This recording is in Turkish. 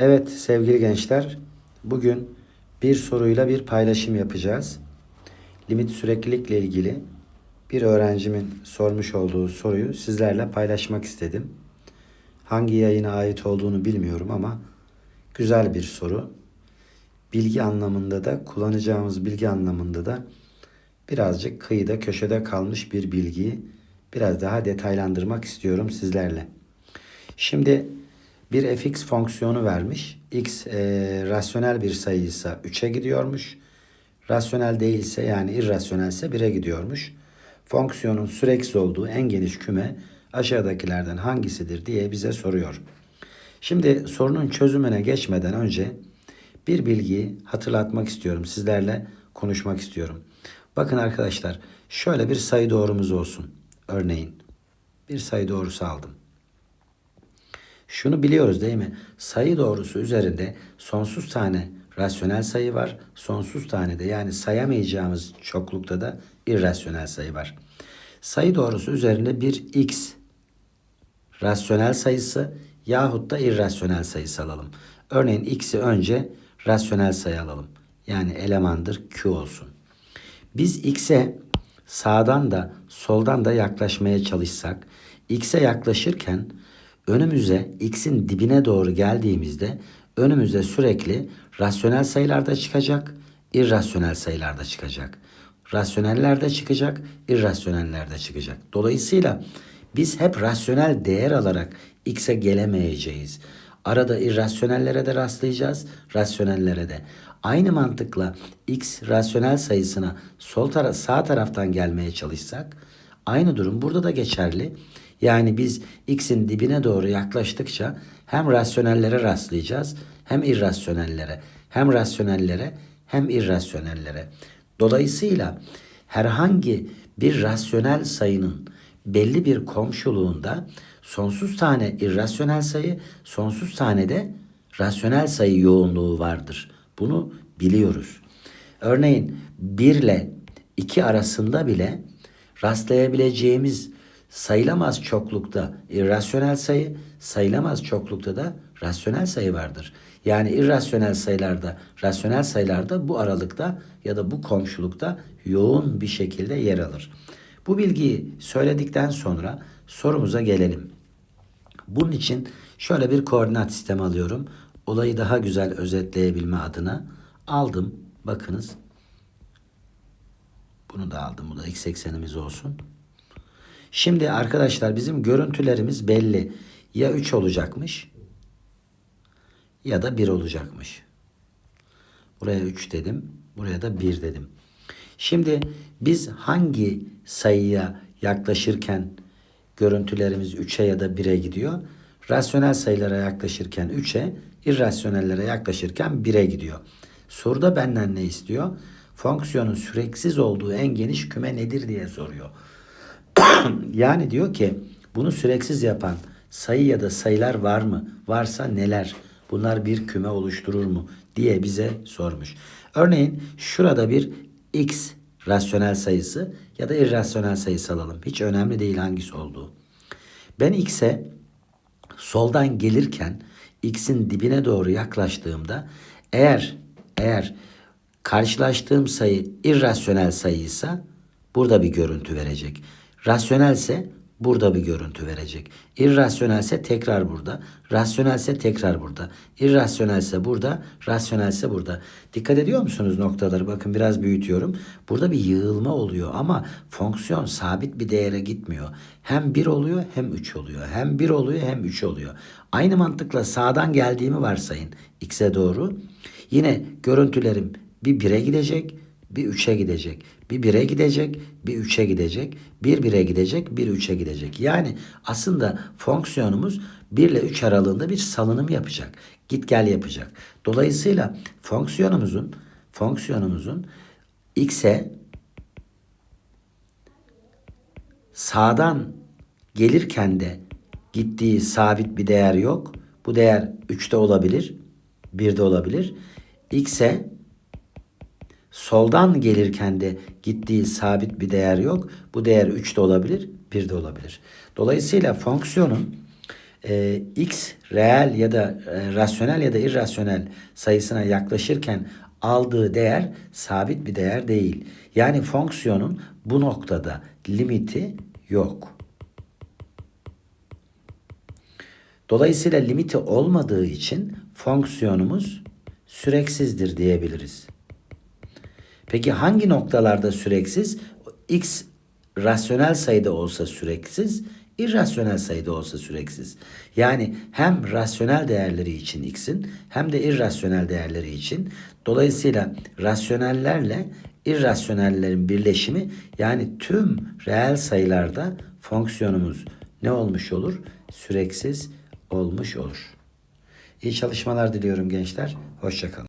Evet sevgili gençler, bugün bir soruyla bir paylaşım yapacağız. Limit süreklilikle ilgili bir öğrencimin sormuş olduğu soruyu sizlerle paylaşmak istedim. Hangi yayına ait olduğunu bilmiyorum ama güzel bir soru. Bilgi anlamında da kullanacağımız bilgi anlamında da birazcık kıyıda köşede kalmış bir bilgiyi biraz daha detaylandırmak istiyorum sizlerle. Şimdi bir fx fonksiyonu vermiş. x e, rasyonel bir sayıysa 3'e gidiyormuş. Rasyonel değilse yani irrasyonelse 1'e gidiyormuş. Fonksiyonun süreksiz olduğu en geniş küme aşağıdakilerden hangisidir diye bize soruyor. Şimdi sorunun çözümüne geçmeden önce bir bilgiyi hatırlatmak istiyorum. Sizlerle konuşmak istiyorum. Bakın arkadaşlar şöyle bir sayı doğrumuz olsun. Örneğin bir sayı doğrusu aldım. Şunu biliyoruz değil mi? Sayı doğrusu üzerinde sonsuz tane rasyonel sayı var. Sonsuz tane de yani sayamayacağımız çoklukta da irrasyonel sayı var. Sayı doğrusu üzerinde bir x rasyonel sayısı yahut da irrasyonel sayısı alalım. Örneğin x'i önce rasyonel sayı alalım. Yani elemandır q olsun. Biz x'e sağdan da soldan da yaklaşmaya çalışsak, x'e yaklaşırken önümüze x'in dibine doğru geldiğimizde önümüze sürekli rasyonel sayılarda çıkacak, irrasyonel sayılarda çıkacak. Rasyonellerde çıkacak, irrasyonellerde çıkacak. Dolayısıyla biz hep rasyonel değer alarak x'e gelemeyeceğiz. Arada irrasyonellere de rastlayacağız, rasyonellere de. Aynı mantıkla x rasyonel sayısına sol taraf sağ taraftan gelmeye çalışsak aynı durum burada da geçerli. Yani biz x'in dibine doğru yaklaştıkça hem rasyonellere rastlayacağız hem irrasyonellere. Hem rasyonellere hem irrasyonellere. Dolayısıyla herhangi bir rasyonel sayının belli bir komşuluğunda sonsuz tane irrasyonel sayı, sonsuz tane de rasyonel sayı yoğunluğu vardır. Bunu biliyoruz. Örneğin 1 ile 2 arasında bile rastlayabileceğimiz sayılamaz çoklukta irrasyonel sayı, sayılamaz çoklukta da rasyonel sayı vardır. Yani irrasyonel sayılarda, rasyonel sayılarda bu aralıkta ya da bu komşulukta yoğun bir şekilde yer alır. Bu bilgiyi söyledikten sonra sorumuza gelelim. Bunun için şöyle bir koordinat sistemi alıyorum. Olayı daha güzel özetleyebilme adına aldım. Bakınız. Bunu da aldım. Bu da x eksenimiz olsun. Şimdi arkadaşlar bizim görüntülerimiz belli. Ya 3 olacakmış ya da 1 olacakmış. Buraya 3 dedim. Buraya da 1 dedim. Şimdi biz hangi sayıya yaklaşırken görüntülerimiz 3'e ya da 1'e gidiyor? Rasyonel sayılara yaklaşırken 3'e, irrasyonellere yaklaşırken 1'e gidiyor. Soruda benden ne istiyor? Fonksiyonun süreksiz olduğu en geniş küme nedir diye soruyor. yani diyor ki bunu süreksiz yapan sayı ya da sayılar var mı? Varsa neler? Bunlar bir küme oluşturur mu? diye bize sormuş. Örneğin şurada bir x rasyonel sayısı ya da irrasyonel sayısı alalım. Hiç önemli değil hangisi olduğu. Ben x'e soldan gelirken x'in dibine doğru yaklaştığımda eğer eğer karşılaştığım sayı irrasyonel sayıysa burada bir görüntü verecek. Rasyonelse burada bir görüntü verecek. İrrasyonelse tekrar burada. Rasyonelse tekrar burada. İrrasyonelse burada. Rasyonelse burada. Dikkat ediyor musunuz noktaları? Bakın biraz büyütüyorum. Burada bir yığılma oluyor ama fonksiyon sabit bir değere gitmiyor. Hem 1 oluyor hem 3 oluyor. Hem 1 oluyor hem 3 oluyor. Aynı mantıkla sağdan geldiğimi varsayın x'e doğru. Yine görüntülerim bir 1'e gidecek, bir 3'e gidecek. Bir 1'e gidecek, bir 3'e gidecek. Bir 1'e gidecek, bir 3'e gidecek. Yani aslında fonksiyonumuz 1 ile 3 aralığında bir salınım yapacak. Git gel yapacak. Dolayısıyla fonksiyonumuzun fonksiyonumuzun x'e sağdan gelirken de gittiği sabit bir değer yok. Bu değer 3'te olabilir, 1'de olabilir. x'e soldan gelirken de gittiği sabit bir değer yok. Bu değer 3'te olabilir, 1'de olabilir. Dolayısıyla fonksiyonun e, x reel ya da e, rasyonel ya da irrasyonel sayısına yaklaşırken aldığı değer sabit bir değer değil. Yani fonksiyonun bu noktada limiti yok. Dolayısıyla limiti olmadığı için fonksiyonumuz süreksizdir diyebiliriz. Peki hangi noktalarda süreksiz? X rasyonel sayıda olsa süreksiz, irrasyonel sayıda olsa süreksiz. Yani hem rasyonel değerleri için x'in hem de irrasyonel değerleri için dolayısıyla rasyonellerle irrasyonellerin birleşimi yani tüm reel sayılarda fonksiyonumuz ne olmuş olur? Süreksiz olmuş olur. İyi çalışmalar diliyorum gençler. Hoşçakalın.